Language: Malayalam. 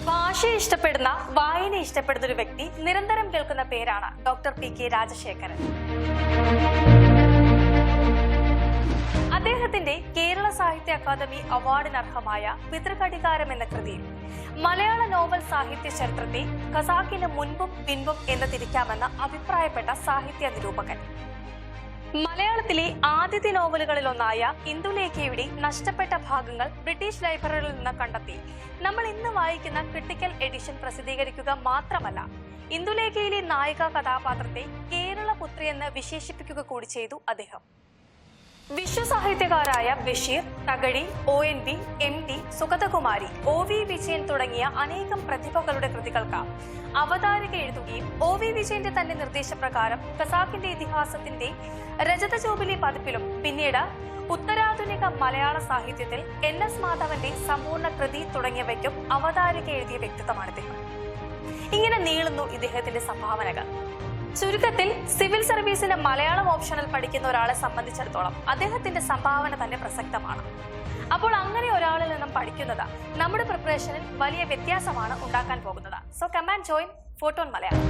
ഭാഷ ഇഷ്ടപ്പെടുന്ന വായന ഇഷ്ടപ്പെടുന്ന ഒരു വ്യക്തി നിരന്തരം കേൾക്കുന്ന പേരാണ് ഡോക്ടർ പി കെ രാജശേഖരൻ. അദ്ദേഹത്തിന്റെ കേരള സാഹിത്യ അക്കാദമി അവാർഡിനർഹമായ പിതൃകടികാരം എന്ന കൃതിയിൽ മലയാള നോവൽ സാഹിത്യ ചരിത്രത്തെ ഖസാക്കിന് മുൻപും പിൻപും എന്ന് തിരിക്കാമെന്ന് അഭിപ്രായപ്പെട്ട സാഹിത്യ നിരൂപകൻ. മലയാളത്തിലെ ആദ്യത്തെ നോവലുകളിലൊന്നായ ഇന്ദുലേഖയുടെ നഷ്ടപ്പെട്ട ഭാഗങ്ങൾ ബ്രിട്ടീഷ് ലൈബ്രറിയിൽ നിന്ന് കണ്ടെത്തി. നമ്മൾ ഇന്ന് വായിക്കുന്ന ക്രിട്ടിക്കൽ എഡിഷൻ പ്രസിദ്ധീകരിക്കുക മാത്രമല്ല ഇന്ദുലേഖയിലെ നായിക കഥാപാത്രത്തെ കേരള പുത്രി എന്ന് വിശേഷിപ്പിക്കുക കൂടി ചെയ്തു അദ്ദേഹം. വിശ്വസാഹിത്യകാരായ Basheer Thakazhi O N V M T Sugathakumari O V Vijayan തുടങ്ങിയ അനേകം പ്രതിഭകളുടെ കൃതികൾക്ക് അവതാരിക എഴുതുകയും ഒ വി വിജയന്റെ തന്നെ നിർദ്ദേശപ്രകാരം ഖസാക്കിന്റെ ഇതിഹാസത്തിന്റെ രജത ജൂബിലി പതിപ്പിലും പിന്നീട് ഉത്തരാധുനിക മലയാള സാഹിത്യത്തിൽ എൻ എസ് മാധവന്റെ സമ്പൂർണ കൃതി തുടങ്ങിയവയ്ക്കും അവതാരിക എഴുതിയ വ്യക്തിത്വമാണ് ഇദ്ദേഹം. ഇങ്ങനെ നീളുന്നു ഇദ്ദേഹത്തിന്റെ സംഭാവനകൾ. ചുരുക്കത്തിൽ സിവിൽ സർവീസിന്റെ മലയാളം ഓപ്ഷനിൽ പഠിക്കുന്ന ഒരാളെ സംബന്ധിച്ചിടത്തോളം അദ്ദേഹത്തിന്റെ സംഭാവന തന്നെ പ്രസക്തമാണ്. അപ്പോൾ അങ്ങനെ ഒരാളിൽ നിന്നും പഠിക്കുന്നത് നമ്മുടെ പ്രിപ്പറേഷനിൽ വലിയ വ്യത്യാസമാണ് ഉണ്ടാക്കാൻ പോകുന്നത്. So command join photon Malayalam